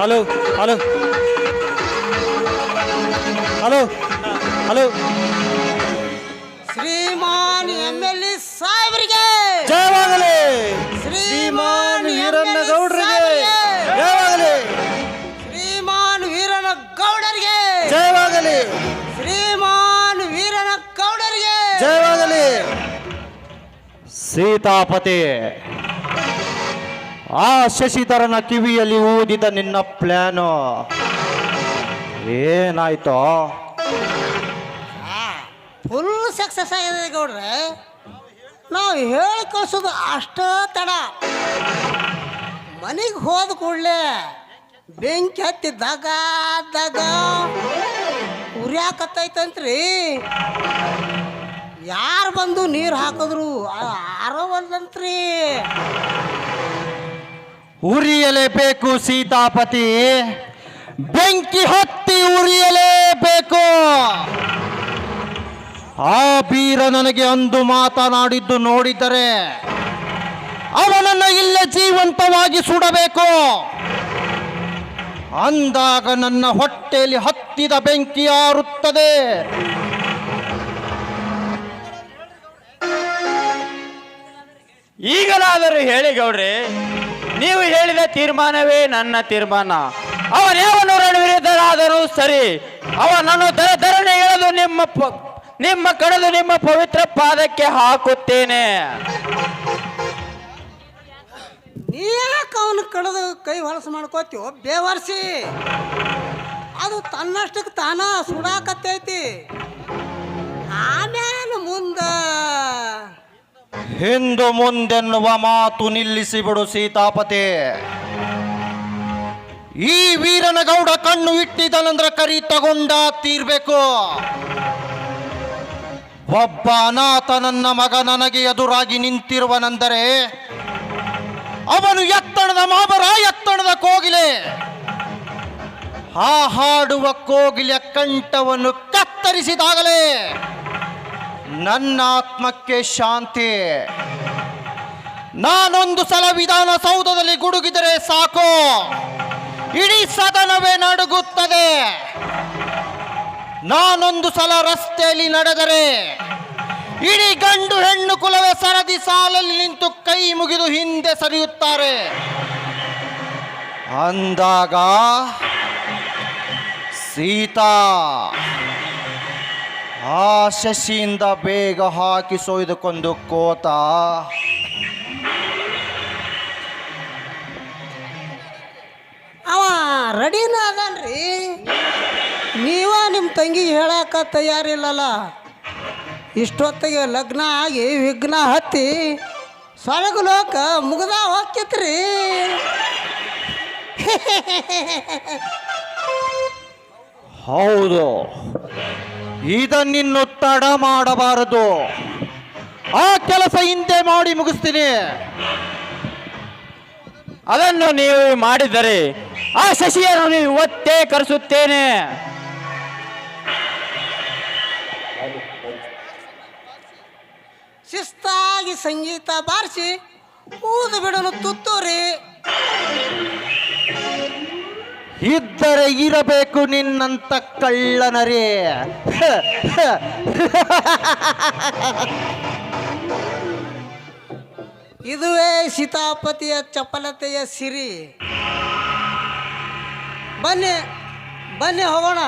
Hello hello. Hello ಶ್ರೀಮಾನ್ M L A ಸಾಹೇಬರಿಗೆ. ಜಯವಾಗಲಿ. ಶ್ರೀಮಾನ್ ವೀರಣ್ಣ ಗೌಡರಿಗೆ. ಜಯವಾಗಲಿ. ಶ್ರೀಮಾನ್ ವೀರನ ಗೌಡರಿಗೆ ಜಯವಾಗಲಿ. ಶ್ರೀಮಾನ್ ವೀರನ ಗೌಡರಿಗೆ ಜಯವಾಗಲಿ. ಸೀತಾಪತಿ. ಆ ಶಶಿಧರನ ಕಿವಿಯಲ್ಲಿ ಊದಿದ ನಿನ್ನ ಪ್ಲಾನು. ಏನಾಯ್ತೋ? ಫುಲ್ ಸಕ್ಸಸ್ ಆಗಿದೆ ಗೌಡ್ರೆ. ನಾವು ಹೇಳಿ ಕಳ್ಸೋದು ಅಷ್ಟ ತಡ. ಮನೆಗೆ ಹೋದ ಕೂಡಲೇ ಬೆಂಕಿ ಹತ್ತಿ ದಗ ದಗ ಉರಿಯಾಕತ್ತೈತಂತ್ರಿ. ಯಾರು ಬಂದು ನೀರು ಹಾಕಿದ್ರು? ಆರೋವಲ್ದಂತ್ರಿ ಉರಿಯಲೇಬೇಕು ಸೀತಾಪತಿ. ಬೆಂಕಿ ಹತ್ತಿ ಉರಿಯಲೇಬೇಕು. ಆ ಬೀರ ನನಗೆ ಅಂದು ಮಾತನಾಡಿದ್ದು ನೋಡಿದರೆ ಅವನನ್ನು ಇಲ್ಲೇ ಜೀವಂತವಾಗಿ ಸುಡಬೇಕು. ಅಂದಾಗ ನನ್ನ ಹೊಟ್ಟೆಯಲ್ಲಿ ಹತ್ತಿದ ಬೆಂಕಿ ಆರುತ್ತದೆ. ಈಗಲಾದರೂ ಹೇಳಿ ಗೌಡ್ರಿ ನೀವು ಹೇಳಿದ ತೀರ್ಮಾನವೇ ನನ್ನ ತೀರ್ಮಾನ. ಅವನೇವನು ವಿರುದ್ಧರಾದರೂ ಸರಿ. ಅವನನ್ನು ದರ ಧರಣಿ ಹೇಳಲು ನಿಮ್ಮ ನಿಮ್ಮ ಕಡೆದು ನಿಮ್ಮ ಪವಿತ್ರ ಪಾದಕ್ಕೆ ಹಾಕುತ್ತೇನೆ. ನೀ ಯಾಕೆ ಅವನ ಕಳೆದು ಕೈ ಹೊಲಸು ಮಾಡ್ಕೋತೀವೋ ಬೇವರ್ಸಿ. ಅದು ತನ್ನಷ್ಟಕ್ಕೆ ತಾನ ಸುಡಾಕತ್ತೈತಿ. ಹಿಂದು ಮುಂದೆನ್ನುವ ಮಾತು ನಿಲ್ಲಿಸಿ ಬಿಡು ಸೀತಾಪತಿ. ಈ ವೀರನ ಗೌಡ ಕಣ್ಣು ಇಟ್ಟಿದನಂದ್ರ ಕರಿ ತಗೊಂಡ ತೀರ್ಬೇಕು. ಒಬ್ಬ ಅನಾಥ ನನ್ನ ಮಗ ನನಗೆ ಎದುರಾಗಿ ನಿಂತಿರುವನೆಂದರೆ ಅವನು ಎತ್ತಣದ ಮಾಬರ, ಎತ್ತಣದ ಕೋಗಿಲೆ. ಆ ಹಾಡುವ ಕೋಗಿಲೆ ಕಂಠವನ್ನು ಕತ್ತರಿಸಿದಾಗಲೇ ನನ್ನ ಆತ್ಮಕ್ಕೆ ಶಾಂತಿ. ನಾನೊಂದು ಸಲ ವಿಧಾನಸೌಧದಲ್ಲಿ ಗುಡುಗಿದರೆ ಸಾಕು. ಇಡೀ ಸದನವೇ ನಡುಗುತ್ತದೆ. ನಾನೊಂದು ಸಲ ರಸ್ತೆಯಲ್ಲಿ ನಡೆದರೆ ಇಡೀ ಗಂಡು ಹೆಣ್ಣು ಕುಲವೇ ಸರದಿ ಸಾಲಲ್ಲಿ ನಿಂತು ಕೈ ಮುಗಿದು ಹಿಂದೆ ಸರಿಯುತ್ತಾರೆ. ಅಂದಾಗ ಸೀತಾ ಆ ಶಶಿಯಿಂದ ಬೇಗ ಹಾಕಿ ಸೊಯ್ದುಕೊಂಡು ಕೋತ. ಅವ ರೆಡಿನ ಅದನ್ರಿ. ನೀವ ನಿಮ್ಮ ತಂಗಿ ಹೇಳಕ ತಯಾರಿಲ್ಲಲ್ಲ. ಇಷ್ಟೊತ್ತಿಗೆ ಲಗ್ನ ಆಗಿ ವಿಘ್ನ ಹತ್ತಿ ಸೊಳಗು ಲೋಕ ಮುಗ್ದ ಹೋಗ್ತಿತ್ರಿ. ಹೌದು. ಇದನ್ನಿನ್ನು ತಡ ಮಾಡಬಾರದು. ಆ ಕೆಲಸ ಹಿಂದೆ ಮಾಡಿ ಮುಗಿಸ್ತೀನಿ. ಅದನ್ನು ನೀವು ಮಾಡಿದರೆ ಆ ಶಶಿಯನ್ನು ನೀವು ಇವತ್ತೇ ಕರೆಸುತ್ತೇನೆ. ಶಿಸ್ತಾಗಿ ಸಂಗೀತ ಬಾರಿಸಿ ಊದು ಬಿಡಲು ತುತ್ತೂರಿ. ಇದ್ದರೆ ಇರಬೇಕು ನಿನ್ನಂತ ಕಳ್ಳನರೇ. ಇದುವೇ ಸೀತಾಪತಿಯ ಚಪಲತೆಯ ಸಿರಿ. ಬನ್ನಿ ಬನ್ನಿ ಹೋಗೋಣ.